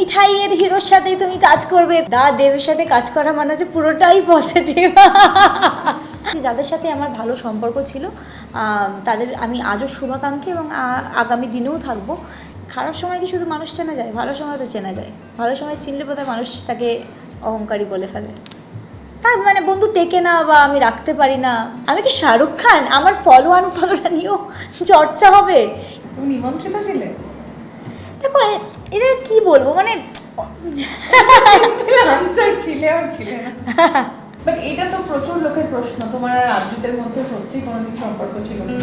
মিঠাইয়ের হিরোর সাথেই তুমি কাজ করবে। দা দেবের সাথে কাজ করা মানে হচ্ছে পুরোটাই পজিটিভ যাদের সাথে আমার ভালো সম্পর্ক ছিল তাদের আমি আজও শুভাকাঙ্ক্ষী এবং আগামী দিনেও থাকব। খারাপ সময় কি শুধু মানুষ চেনা যায়? ভালো সময় তো চেনা যায়। ভালো সময় চিনলে বোধহয় মানুষ তাকে অহংকারী বলে ফেলে। তার মানে বন্ধু টেকে না বা আমি রাখতে পারি না। আমি কি শাহরুখ খান? আমার ফলো আনফলোটা নিয়েও চর্চা হবে? তুমি নিমন্ত্রিত ছিলে? দেখো এটা কি বলব? মানে আনসার ছিলে আর ছিলে বাট এটা তো প্রচুর লোকের প্রশ্ন। তোমার আর আবৃতের মধ্যে সত্যি কোনোদিন সম্পর্ক ছিল না।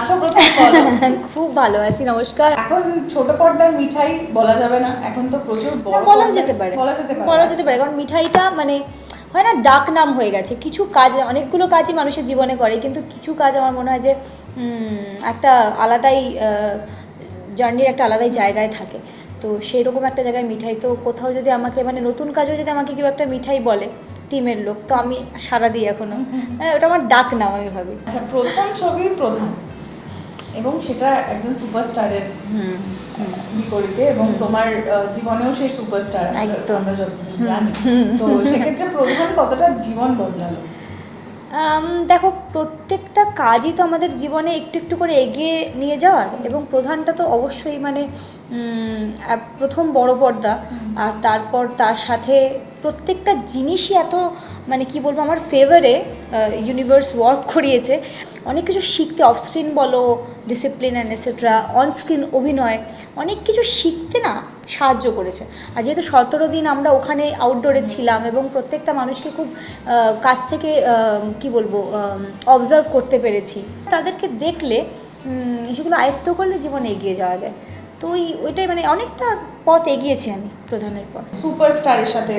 আছো প্রথম বলো খুব ভালো আছি নমস্কার। এখন ছোট পর্দার মিঠাই বলা যাবে না এখন তো প্রচুর বড় বলা যেতে পারে। বলা যেতে পারে বলা যেতে পারে কারণ মিঠাইটা মানে হয় না ডাক নাম হয়ে গেছে। কিছু কাজ অনেকগুলো কাজই মানুষের জীবনে করে কিন্তু কিছু কাজ আমার মনে হয় যে একটা আলাদাই জার্নির একটা আলাদাই জায়গায় থাকে। তো সেই রকম একটা জায়গায় মিঠাই। তো কোথাও যদি আমাকে মানে নতুন কাজেও যদি আমাকে কেউ একটা মিঠাই বলে টিমের লোক তো আমি সারা দিই এখনও। হ্যাঁ ওটা আমার ডাক নাম আমি ভাবি। আচ্ছা প্রথম ছবির প্রধান। এবং সেটা একজন সুপারস্টারের হুম বিপরীতে এবং তোমার জীবনেও সেই সুপারস্টার। আমরা যতদূর জানি। তো সেক্ষেত্রে প্রধান কতটা জীবন বদলালো? দেখো প্রত্যেকটা কাজই তো আমাদের জীবনে একটু একটু করে এগিয়ে নিয়ে যাওয়ার এবং প্রধানটা তো অবশ্যই মানে প্রথম বড় পর্দা আর তারপর তার সাথে প্রত্যেকটা জিনিসই এত মানে কি বলব, আমার ফেভারে ইউনিভার্স ওয়ার্ক করিয়েছে। অনেক কিছু শিখতে অফ স্ক্রিন বলো discipline and etcetera on screen অভিনয়, অনেক কিছু শিখতে না সাহায্য করেছে। আর যেহেতু সতেরো দিন আমরা ওখানে আউটডোরে ছিলাম এবং প্রত্যেকটা মানুষকে খুব কাছ থেকে কি বলব অবজার্ভ করতে পেরেছি, তাদেরকে দেখলে সেগুলো আয়ত্ত করলে জীবনে এগিয়ে যাওয়া যায়। তো ওই, ওইটাই মানে অনেকটা পথ এগিয়েছি আমি প্রধানের পর সুপারস্টারের সাথে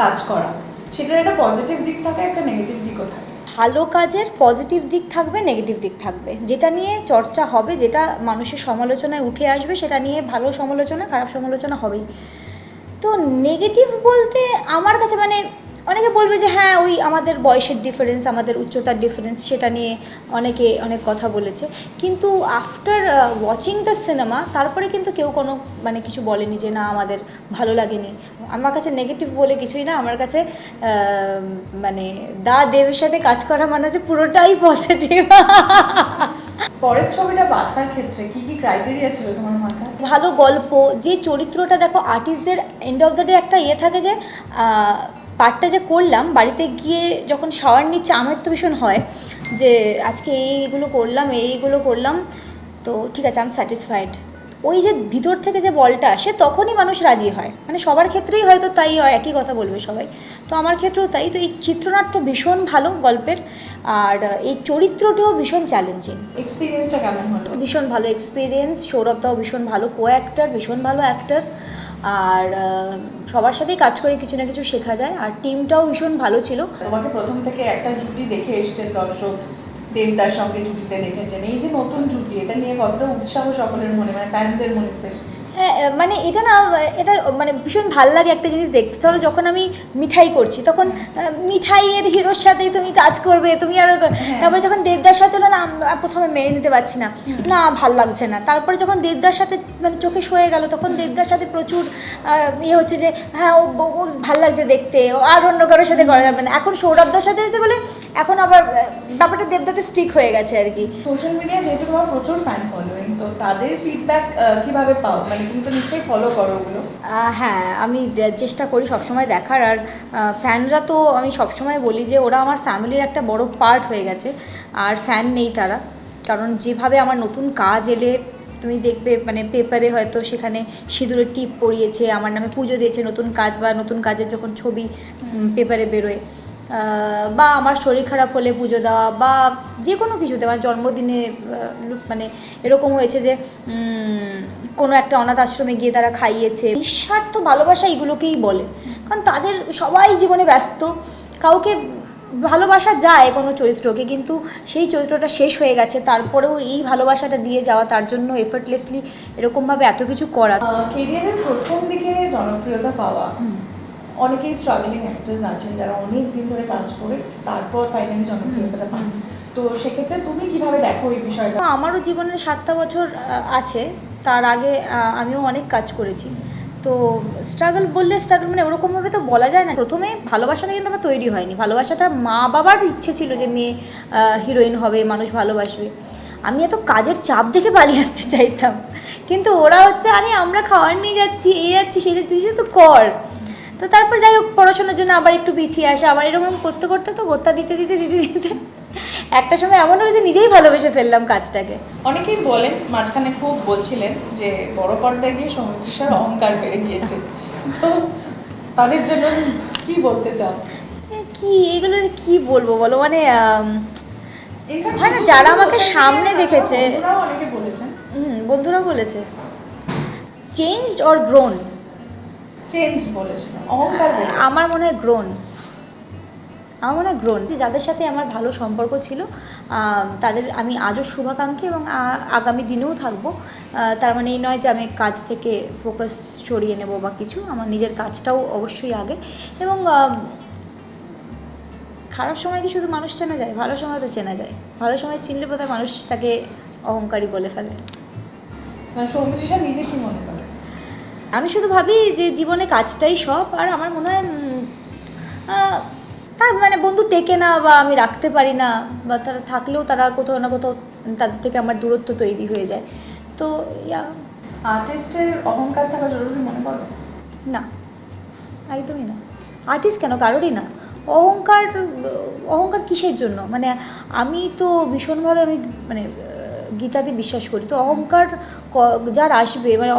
কাজ করা সেটার একটা পজিটিভ দিক থাকে একটা নেগেটিভ দিকও থাকে। ভালো কাজের পজিটিভ দিক থাকবে নেগেটিভ দিক থাকবে। যেটা নিয়ে চর্চা হবে যেটা মানুষের সমালোচনায় উঠে আসবে সেটা নিয়ে ভালো সমালোচনা খারাপ সমালোচনা হবেই। তো নেগেটিভ বলতে আমার কাছে মানে অনেকে বলবে যে হ্যাঁ ওই আমাদের বয়সের ডিফারেন্স আমাদের উচ্চতার ডিফারেন্স সেটা নিয়ে অনেকে অনেক কথা বলেছে। কিন্তু আফটার ওয়াচিং দ্য সিনেমা তারপরে কিন্তু কেউ কোনো মানে কিছু বলেনি যে না আমাদের ভালো লাগেনি। আমার কাছে নেগেটিভ বলে কিছুই না আমার কাছে মানে দা দেবের সাথে কাজ করা মানে হচ্ছে পুরোটাই পজিটিভ পরের ছবিটা বাছার ক্ষেত্রে কি কি ক্রাইটেরিয়া ছিল তোমার মাথায়? ভালো গল্প যে চরিত্রটা দেখো আর্টিস্টদের এন্ড অফ দ্য ডে একটা ইয়ে থাকে যে পার্টটা যে করলাম বাড়িতে গিয়ে যখন শাওয়ার নিচ্ছে আমার তো ভীষণ হয় যে আজকে এইগুলো করলাম এইগুলো করলাম। তো ঠিক আছে আম স্যাটিসফাইড ওই যে ভিতর থেকে যে বলটা আসে তখনই মানুষ রাজি হয়। মানে সবার ক্ষেত্রেই হয়তো তাই হয় একই কথা বলবে সবাই। তো আমার ক্ষেত্রেও তাই। তো এই চিত্রনাট্য ভীষণ ভালো গল্পের। আর এই চরিত্রটাও ভীষণ চ্যালেঞ্জিং এক্সপিরিয়েন্সটা কেমন হলো? ভীষণ ভালো এক্সপিরিয়েন্স সৌরভদাও ভীষণ ভালো কো অ্যাক্টার ভীষণ ভালো অ্যাক্টার আর সবার সাথেই কাজ করে কিছু না কিছু শেখা যায়। আর টিমটাও ভীষণ ভালো ছিল। তোমাকে প্রথম থেকে একটা জুটি দেখে এসেছেন দর্শক। দেবদার সঙ্গে জুটিতে দেখেছেন। এই যে নতুন জুটি, এটা নিয়ে কতটা উৎসাহ সকলের মনে মানে ফ্যানদের মনে স্পেশাল মানে এটা না এটা মানে ভীষণ ভালো লাগে একটা জিনিস দেখতে। ধরো যখন আমি মিঠাই করছি তখন মিঠাইয়ের হিরোর সাথেই তুমি কাজ করবে তুমি আর তারপরে যখন দেবদার সাথে হলো না প্রথমে মেনে নিতে পারছি না। না ভালো লাগছে না। তারপরে যখন দেবদার সাথে মানে চোখে সয়ে গেল তখন দেবদার সাথে প্রচুর ইয়ে হচ্ছে যে হ্যাঁ ও ভালো লাগছে দেখতে। ও আর অন্য কারোর সাথে করা যাবে না। এখন সৌরভদার সাথে হয়েছে বলে এখন আবার ব্যাপারটা দেবদাতে স্টিক হয়ে গেছে আর কি। সোশ্যাল মিডিয়া যেহেতু তোমার প্রচুর ফ্যান ফলোয়িং তো তাদের ফিডব্যাক কীভাবে পাও? মানে তুমি তো নিশ্চয়ই ফলো করো ওগুলো। হ্যাঁ আমি চেষ্টা করি সবসময় দেখার। আর ফ্যানরা তো আমি সবসময় বলি যে, ওরা আমার ফ্যামিলির একটা বড় পার্ট হয়ে গেছে। আর ফ্যান নেই তারা। কারণ যেভাবে আমার নতুন কাজ এলে, তুমি দেখবে মানে পেপারে হয়তো সেখানে সিঁদুরের টিপ পরিয়েছে, আমার নামে পুজো দিয়েছে নতুন কাজ বা নতুন কাজের যখন ছবি পেপারে বেরোয়। বা আমার শরীর খারাপ হলে পুজো দেওয়া বা যে কোনো কিছুতে আমার জন্মদিনে মানে এরকম হয়েছে যে কোনো একটা অনাথ আশ্রমে গিয়ে তারা খাইয়েছে। নিঃস্বার্থ ভালোবাসা এগুলোকেই বলে। কারণ তাদের সবাই জীবনে ব্যস্ত। কাউকে ভালোবাসা যায় কোনো চরিত্রকে কিন্তু সেই চরিত্রটা শেষ হয়ে গেছে। তারপরেও এই ভালোবাসাটা দিয়ে যাওয়া তার জন্য এফর্টলেসলি এরকমভাবে এত কিছু করা। কেরিয়ারের প্রথম দিকে জনপ্রিয়তা পাওয়া। অনেকেই স্ট্রাগলিং অ্যাক্টার্স আছেন যারা অনেক দিন ধরে কাজ করে তারপর ফাইনালি জনপ্রিয়তাটা পান। তো সেক্ষেত্রে তুমি কীভাবে দেখো এই বিষয়টা? তো আমারও জীবনে সাতটা বছর আছে। তার আগে আমিও অনেক কাজ করেছি। তো স্ট্রাগল বললে স্ট্রাগল মানে ওরকমভাবে তো বলা যায় না। প্রথমে ভালোবাসাটা কিন্তু আমার তৈরি হয়নি। ভালোবাসাটা মা বাবার ইচ্ছে ছিল যে মেয়ে হিরোইন হবে মানুষ ভালোবাসবে। আমি এত কাজের চাপ দেখে পালিয়ে আসতে চাইতাম। কিন্তু ওরা হচ্ছে আরে আমরা খাওয়ার নিয়ে যাচ্ছি এই যাচ্ছি সেই যাচ্ছি, তুই শুধু কর। তো তারপর যাই হোক পড়াশোনার জন্য আবার একটু পিছিয়ে আসে। আবার এরকম করতে করতে তো গোত্তা দিতে দিতে দিতে দিতে একটা সময় এমন হলো যে নিজেই ভালোবেসে ফেললাম কাজটাকে। অনেকেই বলেন মাঝখানে খুব বলছিলেন যে বড় পর্দায় গিয়ে সৌমিত্রিষার অহংকার বেড়ে গিয়েছে। তো তাদের জন্য কি বলতে চাও? কি এগুলো কি বলব বলো? মানে হয় না, যারা আমাকে সামনে দেখেছে। বন্ধুরা বলেছে। চেঞ্জড অর গ্রোন চেঞ্জ বলেছিল। অহংকার আমার মনে হয় গ্রোন আমার মনে হয় গ্রোন যে যাদের সাথে আমার ভালো সম্পর্ক ছিল তাদের আমি আজও শুভাকাঙ্ক্ষী এবং আগামী দিনেও থাকব। তার মানে এই নয় যে আমি কাজ থেকে ফোকাস সরিয়ে নেব বা কিছু। আমার নিজের কাজটাও অবশ্যই আগে। এবং খারাপ সময় কি শুধু মানুষ চেনা যায়? ভালো সময় তো চেনা যায়। ভালো সময় চিনলে বোধহয় মানুষ তাকে অহংকারী বলে ফেলে। মানে সৌমিত্রিষা নিজে কি মনে করে? আমি শুধু ভাবি যে জীবনে কাজটাই সব আর আমার মনে হয় তার মানে বন্ধু টেকে না বা আমি রাখতে পারি না বা তারা থাকলেও তারা কোথাও না কোথাও তাদের থেকে আমার দূরত্ব তৈরি হয়ে যায়। তো ইয়া। আর্টিস্টের অহংকার থাকা জরুরি মনে করো? না একদমই না। আর্টিস্ট কেন? কারোরই না। অহংকার অহংকার কিসের জন্য? মানে আমি তো ভীষণভাবে আমি মানে গীতাতে বিশ্বাস করি। তো অহংকার যার আসবে মানে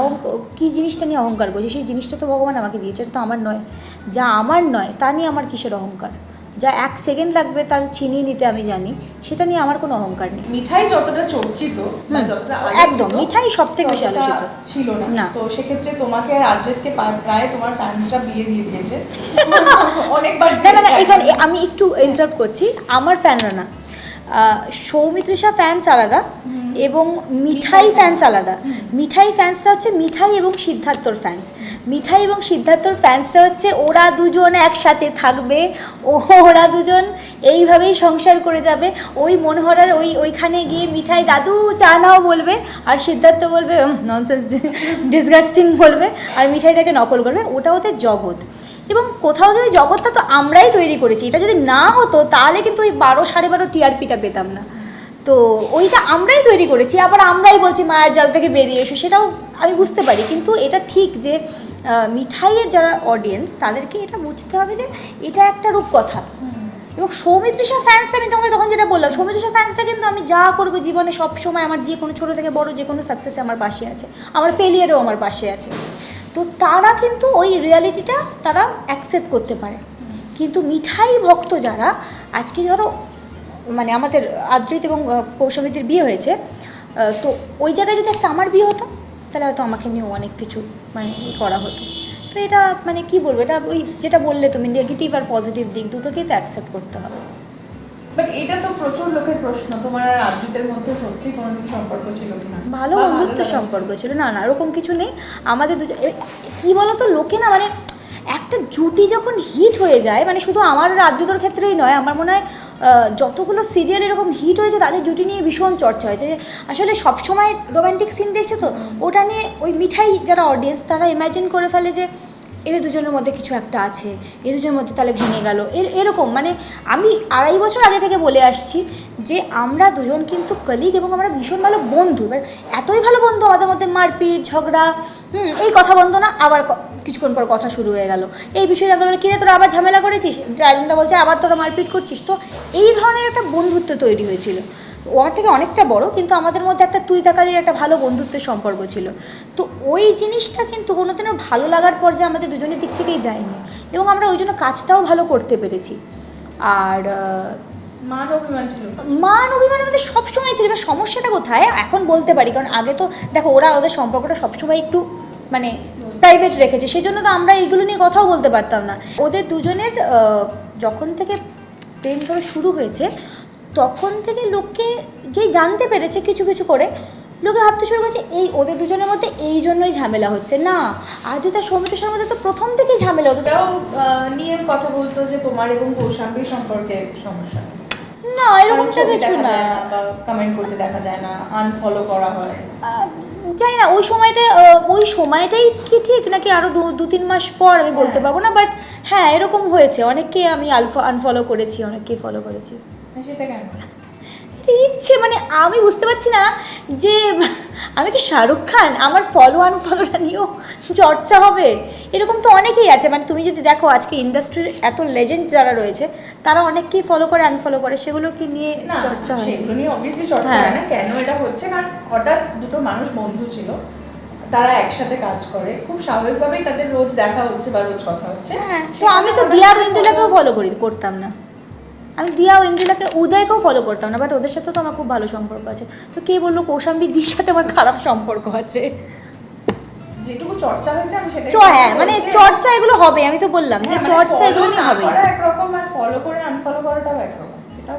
কী জিনিসটা নিয়ে অহংকার করছে? সেই জিনিসটা তো ভগবান আমাকে দিয়েছে এটা তো আমার নয়। যা আমার নয় তা নিয়ে আমার কিসের অহংকার? যা এক সেকেন্ড লাগবে তার ছিনিয়ে নিতে আমি জানি সেটা নিয়ে আমার কোনো অহংকার নেই। মিঠাই যতটা চর্চিত একদম, মিঠাই সব থেকে বেশি আলোচিত। ছিল না। তো সেক্ষেত্রে তোমাকে আর আদ্রেতকে প্রায় তোমার ফ্যান্সরা বিয়ে দিয়ে দিয়েছে। অনেকবার না না এখানে আমি একটু ইন্টারাপ্ট করছি আমার ফ্যানরা না। আহ, সৌমিত্রিষা ফ্যান্স আলাদা এবং মিঠাই ফ্যান্স আলাদা। মিঠাই ফ্যান্সটা হচ্ছে মিঠাই এবং সিদ্ধার্থর ফ্যান্স মিঠাই এবং সিদ্ধার্থর ফ্যান্সটা হচ্ছে ওরা দুজন একসাথে থাকবে। ও ওরা দুজন এইভাবেই সংসার করে যাবে। ওই মনোহরার ওই ওইখানে গিয়ে মিঠাই দাদু চা নাও বলবে আর সিদ্ধার্থ বলবে ননসেন্স ডিসগাস্টিং বলবে। আর মিঠাই তাকে নকল করবে। ওটা ওদের জগৎ। এবং কোথাও যদি জগৎটা তো আমরাই তৈরি করেছি। এটা যদি না হতো তাহলে কিন্তু ওই বারো সাড়ে বারো টিআরপিটা পেতাম না। তো ওইটা আমরাই তৈরি করেছি, আবার আমরাই বলছি, মায়ের জাল থেকে বেরিয়ে এসো। সেটাও আমি বুঝতে পারি। কিন্তু এটা ঠিক যে মিঠাইয়ের যারা অডিয়েন্স তাদেরকে এটা বুঝতে হবে যে, এটা একটা রূপকথা। এবং সৌমিত্রিষা ফ্যান্সটা আমি তোমাকে তখন যেটা বললাম সৌমিত্রিষা ফ্যান্সটা কিন্তু আমি যা করব জীবনে সব সময় আমার যে কোনো ছোটো থেকে বড় যে কোনো সাকসেসে আমার পাশে আছে। আমার ফেলিয়ারও আমার পাশে আছে। তো তারা কিন্তু ওই রিয়ালিটিটা তারা অ্যাকসেপ্ট করতে পারে। কিন্তু মিঠাই ভক্ত যারা, আজকে ধরো মানে আমাদের আদ্রিত এবং আহ, বিয়ে হয়েছে তো ওই জায়গায় যদি আজকে আমার বিয়ে হতো তাহলে হয়তো আমাকে নিয়েও অনেক কিছু মানে করা হতো। তো এটা মানে কি বলব এটা ওই যেটা বললে তুমি নেগেটিভ আর পজিটিভ দিক দুটোকেই তো অ্যাকসেপ্ট করতে হবে। বাট এটা তো প্রচুর লোকের প্রশ্ন তোমার আর আদ্রিতের মধ্যে সত্যি কোনোদিন সম্পর্ক ছিল ভালো বন্ধুত্ব সম্পর্ক ছিল না না ওরকম কিছু নেই। আমাদের দুজন কি বলতো লোকে না মানে একটা জুটি যখন হিট হয়ে যায় মানে শুধু আমার আদ্রিতর ক্ষেত্রেই নয় আমার মনে হয় যতগুলো সিরিয়াল এরকম হিট হয়েছে তাদের জুটি নিয়ে ভীষণ চর্চা হয়েছে। যে আসলে সবসময় রোম্যান্টিক সিন দেখছে তো ওটা নিয়ে ওই মিঠাই যারা অডিয়েন্স তারা ইমাজিন করে ফেলে যে এদের দুজনের মধ্যে কিছু একটা আছে এ দুজনের মধ্যে তাহলে ভেঙে গেল। এর, এরকম মানে আমি আড়াই বছর আগে থেকে বলে আসছি যে আমরা দুজন কিন্তু কলিগ এবং আমরা ভীষণ ভালো বন্ধু, এবার এতই ভালো বন্ধু আমাদের মধ্যে মারপিট, ঝগড়া, হুম, এই কথা বন্ধ না, আবার কিছুক্ষণ পর কথা শুরু হয়ে গেল। এই বিষয়ে দেখা গেলো কিরে তোরা আবার ঝামেলা করেছিস? রাজেন্দা বলছে, আবার তোরা মারপিট করছিস? তো এই ধরনের একটা বন্ধুত্ব তৈরি হয়েছিল। ও আমার থেকে অনেকটা বড় কিন্তু আমাদের মধ্যে একটা তুই তাকারির একটা ভালো বন্ধুত্বের সম্পর্ক ছিল। তো ওই জিনিসটা কিন্তু কোনোদিনও ভালো লাগার পর যে আমাদের দুজনের দিক থেকেই যায়নি। এবং আমরা ওই জন্য কাজটাও ভালো করতে পেরেছি। আর মান অভিমান ছিল? মান অভিমান আমাদের সবসময় ছিল। এবার সমস্যাটা কোথায়? এখন বলতে পারি কারণ আগে তো দেখো ওরা ওদের সম্পর্কটা সবসময় একটু মানে প্রাইভেট রেখেছে। সেই জন্য তো আমরা এইগুলো নিয়ে কথাও বলতে পারতাম না। ওদের দুজনের যখন থেকে প্রেম ধরো শুরু হয়েছে তখন থেকে লোককে যেই জানতে পেরেছে কিছু কিছু করে লোকে ভাবতে শুরু করেছে এই ওদের দুজনের মধ্যে এই জন্যই ঝামেলা হচ্ছে। না আদিতা সৌমিত্রের মধ্যে তো প্রথম থেকেই ঝামেলা হতো। নিয়ে কথা বলতো যে তোমার এবং কৌশাম্বীর সম্পর্কে সমস্যা। না এরকমটা কিছু না। কমেন্ট করতে দেখা যায় না আনফলো করা হয়। জানি না ওই সময়টা ওই সময়টাই কি ঠিক নাকি আরও দু দু তিন মাস পর আমি বলতে হ্যাঁ। পারব না বাট হ্যাঁ এরকম হয়েছে। অনেককে আমি আলফা আনফলো করেছি অনেককেই ফলো করেছি। সেটা কেন? এটা ইচ্ছে মানে আমি বুঝতে পারছি না যে আমি কি শাহরুখ খান? আমার ফলো আনফলোটা নিয়েও চর্চা হবে? এরকম তো অনেকেই আছে। মানে তুমি যদি দেখো আজকে ইন্ডাস্ট্রির এত লেজেন্ড যারা রয়েছে তারা অনেককেই ফলো করে আনফলো করে। সেগুলো কি নিয়ে চর্চা হয়। সেগুলো নিয়ে অবভিয়াসলি চর্চা হ্যাঁ। হয়। না কেন এটা হচ্ছে? কারণ হঠাৎ দুটো মানুষ বন্ধু ছিল তারা একসাথে কাজ করে। খুব স্বাভাবিকভাবেই তাদের রোজ দেখা হচ্ছে বা রোজ কথা হচ্ছে। হ্যাঁ তো আমি তো দিয়া করে ফলো করি করতাম না। আমি দিয়া ও ইন্দ্রিলাকে উদয়কেও ফলো করতাম না বাট ওদের সাথেও তো আমার খুব ভালো সম্পর্ক আছে। তো কে বলল কৌশাম্বী দির সাথে আমার খারাপ সম্পর্ক আছে? যেটুকু চর্চা হয়েছে আমি হ্যাঁ মানে চর্চা এগুলো হবে আমি তো বললাম যে হ্যাঁ, মানে চর্চা এগুলো নিয়ে না হবে একরকম আর ফলো করে আনফলো করাটাও একরকম সেটাও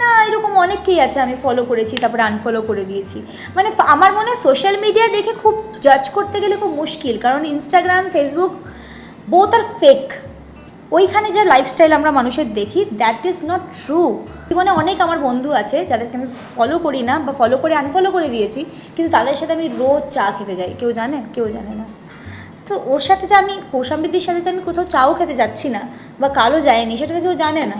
না এরকম অনেককেই আছে আমি ফলো করেছি তারপরে আনফলো করে দিয়েছি। মানে আমার মনে হয় সোশ্যাল মিডিয়া দেখে খুব জাজ করতে গেলে খুব মুশকিল কারণ ইনস্টাগ্রাম ফেসবুক বোথ আর ফেক ওইখানে যে লাইফস্টাইল আমরা মানুষের দেখি দ্যাট ইজ নট ট্রু জীবনে অনেক আমার বন্ধু আছে যাদেরকে আমি ফলো করি না বা ফলো করে আনফলো করে দিয়েছি কিন্তু তাদের সাথে আমি রোজ চা খেতে যাই। কেউ জানে? কেউ জানে না। তো ওর সাথে যে আমি কৌশাম্বিদির সাথে যে আমি কোথাও চাও খেতে যাচ্ছি না বা কালো যায়নি সেটা তো কেউ জানে না।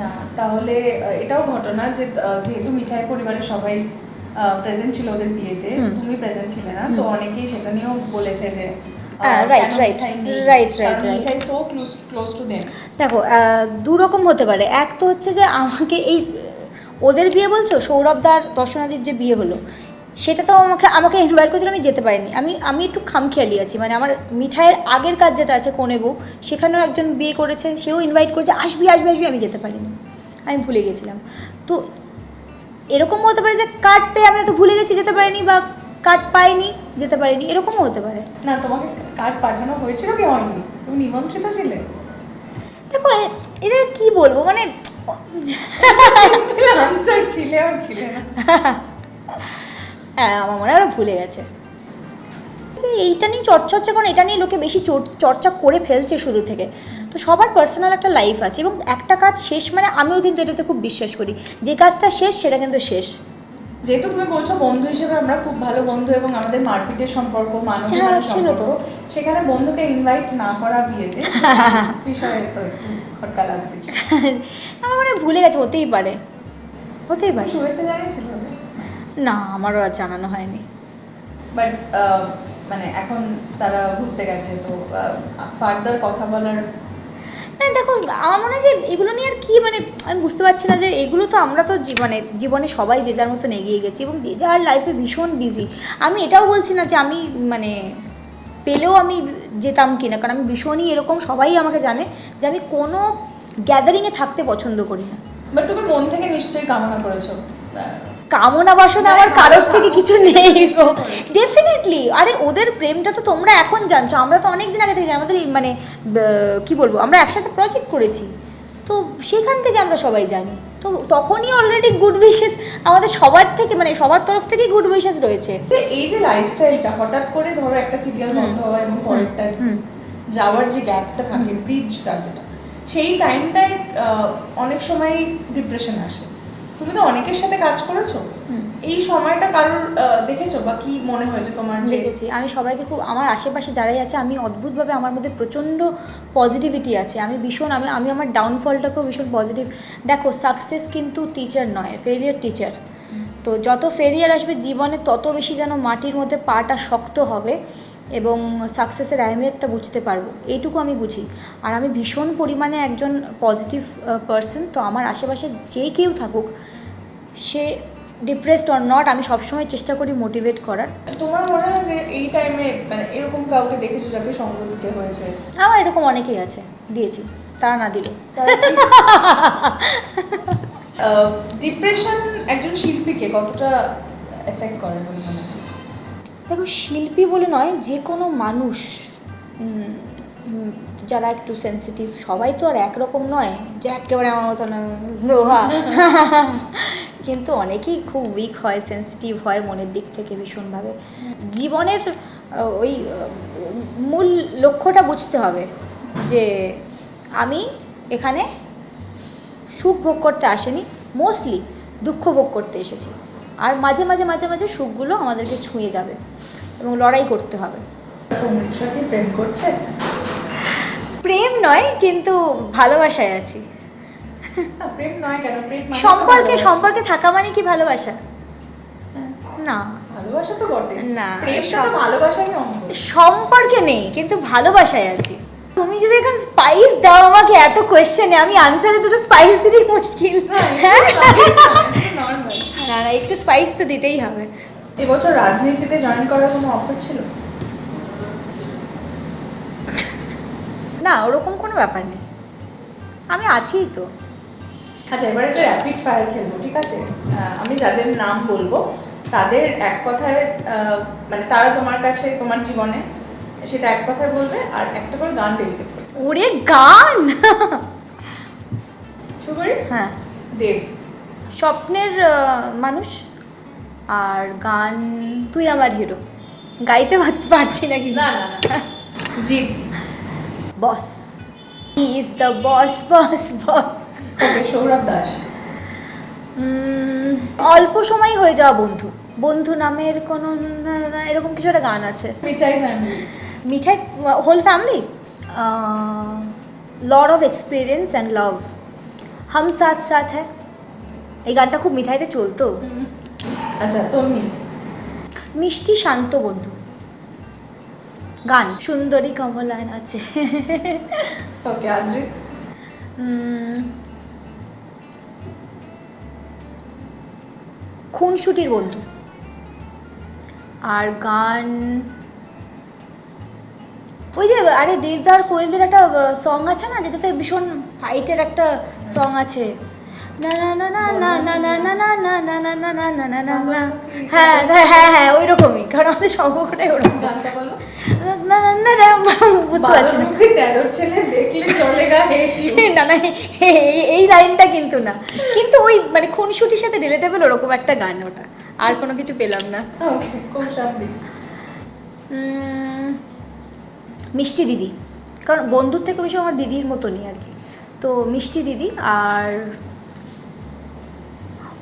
না তাহলে এটাও ঘটনা যে যেহেতু মিঠাই পরিবারের সবাই প্রেজেন্ট ছিল ওদের বিয়েতে তুমি প্রেজেন্ট ছিলে না তো অনেকেই সেটা নিয়েও বলেছে যে দেখো দু রকম হতে পারে। এক তো হচ্ছে যে আমাকে এই ওদের বিয়ে বলছো? সৌরভদার দর্শনাদির যে বিয়ে হলো সেটা তো আমাকে আমাকে ইনভাইট করেছিল আমি যেতে পারিনি। আমি আমি একটু খামখেয়ালি আছি। মানে আমার মিঠাইয়ের আগের কাজ যেটা আছে কোনে বউ সেখানেও একজন বিয়ে করেছে সেও ইনভাইট করেছে আসবি আসবি আসবি আমি যেতে পারিনি। আমি ভুলে গেছিলাম। তো এরকম হতে পারে যে কার্ড পেয়ে আমি হয়তো ভুলে গেছি যেতে পারিনি বা কার্ড পাইনি যেতে পারিনি এরকমও হতে পারে। না তোমাকে কার্ড পাঠানো হয়েছিল কি হয়নি? তুমি নিমন্ত্রিত ছিলে? দেখো এটা কি বলব মানে আনসার ছিলে আর ছিলে না। হ্যাঁ আমার মনে হয় ভুলে গেছে। এইটা নিয়ে চর্চা হচ্ছে কারণ এটা নিয়ে লোকে বেশি চর- চর্চা করে ফেলছে শুরু থেকে। তো সবার পার্সোনাল একটা লাইফ আছে এবং একটা কাজ শেষ মানে আমিও কিন্তু এটাতে খুব বিশ্বাস করি। যে কাজটা শেষ সেটা কিন্তু শেষ। যেহেতু তুমি বলছো বন্ধু হিসেবে আমরা খুব ভালো বন্ধু এবং আমাদের মারপিটের সম্পর্ক মানবিক। সম্পর্ক সেখানে বন্ধুকে ইনভাইট না করা বিয়েতে বিষয়ে তো একটু খটকা লাগবে। আমার মনে ভুলে গেছে হতেই পারে। হতেই পারে। শুভেচ্ছা জানিয়েছিল না? আমারও আর জানানো হয়নি। বাট মানে এখন তারা ঘুরতে গেছে তো ফার্দার কথা বলার না দেখো, আমার মনে হয় যে এগুলো নিয়ে আর কি মানে আমি বুঝতে পারছি না যে এগুলো তো আমরা তো জীবনে জীবনে সবাই যে যার মতন এগিয়ে গেছি এবং যে যার লাইফে ভীষণ বিজি আমি এটাও বলছি না যে আমি মানে পেলেও আমি যেতাম কি না কারণ আমি ভীষণই এরকম সবাই আমাকে জানে যে আমি কোনো গ্যাদারিংয়ে থাকতে পছন্দ করি না। বাট তুমি মন থেকে নিশ্চয়ই কামনা করেছ। কামনা বাসনা আমার কারোর থেকে কিছু নেই গো। ডেফিনেটলি আরে ওদের প্রেমটা তো তোমরা এখন জানছো। আমরা তো অনেক দিন আগে থেকে। আমাদের মানে কি বলব আমরা একসাথে প্রজেক্ট করেছি। তো সেখান থেকে আমরা সবাই জানি। তো তখনই অলরেডি গুড উইশেস আমাদের সবার থেকে মানে সবার তরফ থেকেই গুড উইশেস রয়েছে। এই যে লাইফস্টাইলটা হঠাৎ করে ধরো একটা সিরিয়াল বন্ধ হওয়া এবং পরেরটা। যাওয়ার যে গ্যাপটা থাকে ব্রিজটা যেটা সেই টাইমটায় অনেক সময় ডিপ্রেশন আসে। তুমি তো অনেকের সাথে কাজ করেছ? এই সময়টা কারোর দেখেছ বা কি মনে হয়েছে তোমার দেখেছি। আমি সবাইকে খুব আমার আশেপাশে যারাই আছে আমি অদ্ভুতভাবে আমার মধ্যে প্রচণ্ড পজিটিভিটি আছে। আমি ভীষণ আমি আমি আমার ডাউনফলটাকেও ভীষণ পজিটিভ দেখো সাকসেস কিন্তু টিচার নয় ফেলিয়ার টিচার তো যত ফেরিয়ার আসবে জীবনে তত বেশি যেন মাটির মধ্যে পাটা শক্ত হবে। এবং সাকসেসের আহমিয়তটা বুঝতে পারব। এইটুকু আমি বুঝি। আর আমি ভীষণ পরিমাণে একজন পজিটিভ পার্সন তো আমার আশেপাশে যে কেউ থাকুক সে ডিপ্রেসড অর নট আমি সবসময় চেষ্টা করি মোটিভেট করার। তোমার মনে হয় যে এই টাইমে মানে এরকম কাউকে দেখেছ যাকে সঙ্গ দিতে হয়েছে? আমার এরকম অনেকেই আছে দিয়েছি। তারা না দিল। ডিপ্রেশন একজন শিল্পীকে কতটা এফেক্ট করে বলে মনে হয়? দেখো, শিল্পী বলে নয়, যে কোনো মানুষ যারা একটু সেন্সিটিভ সবাই তো আর একরকম নয় যে একেবারে আমার মতন লোহা। কিন্তু অনেকেই খুব উইক হয় সেন্সিটিভ হয় মনের দিক থেকে ভীষণভাবে। জীবনের ওই মূল লক্ষ্যটা বুঝতে হবে যে আমি এখানে সুখ ভোগ করতে আসেনি মোস্টলি দুঃখ ভোগ করতে এসেছি। আর মাঝে মাঝে মাঝে মাঝে সুখগুলো আমাদেরকে ছুঁয়ে যাবে। এবং লড়াই করতে হবে। প্রেম করছে? প্রেম নয় কিন্তু ভালোবাসায় আছি। প্রেম নয় কেন? প্রেম মানে সম্পর্কে সম্পর্কে থাকা মানে কি ভালোবাসা? হ্যাঁ, না। ভালোবাসা তো বটে না, প্রেমটা তো সব- অঙ্গ। সম্পর্কে নেই কিন্তু ভালোবাসায় আছি। তুমি যদি এখন স্পাইস দাও আমাকে এত কোয়েশ্চেনে আমি আনসারে দুটো স্পাইস দিলেই মুশকিল। হ্যাঁ না না একটু স্পাইস তো দিতেই হবে। এবছর রাজনীতিতে জয়েন করার কোনো অফার ছিল? না ওরকম কোনো ব্যাপার নেই। আমি আছিই তো। আচ্ছা এবার একটা র্যাপিড ফায়ার খেলব ঠিক আছে? আমি যাদের নাম বলব তাদের এক কথায় মানে তারা তোমার কাছে তোমার জীবনে সেটা এক কথায় বলবে আর একটা করে গান ডেডিকেট ওরে গান? শুরু করি হ্যাঁ। দেব। স্বপ্নের মানুষ? আর গান তুই আমার হিরো গাইতে পার- পারছি না কিন্তু। Jeet boss he is the boss boss boss Sourav Das. অল্প সময় হয়ে যাওয়া বন্ধু। বন্ধু নামের কোনো এরকম কিছু একটা গান আছে। Mithai family Mithai whole family lot of experience and love Hum Saath Saath হ্যাঁ এই গানটা খুব মিঠাইতে চলতো। আচ্ছা তন্নি মিষ্টি শান্ত বন্ধু। গান সুন্দরী কমলায়ন আছে। ওকে আদ্রিক উম, খুনসুটির বন্ধু। আর গান ওই যে আরে দেবদার কোয়েলদের একটা সং আছে না যেটাতে ভীষণ ফাইটের একটা সং আছে। হ্যাঁ হ্যাঁ হ্যাঁ ওই রকমই কারণ আমাদের ওরকম না না না বুঝতে পারছি না এই লাইনটা কিন্তু না কিন্তু ওই মানে খুনসুটির সাথে রিলেটেবল ওরকম একটা গান ওটা আর কোনো কিছু পেলাম না মিষ্টি দিদি কারণ বন্ধুর থেকে বেশি আমার দিদির মতনই আর কি তো মিষ্টি দিদি আর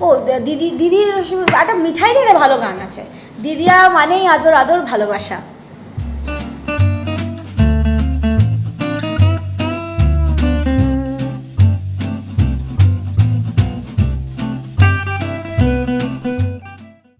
ও দিদি দিদির একটা মিঠাই ভালো গান আছে। দিদিয়া মানেই আদর আদর ভালোবাসা।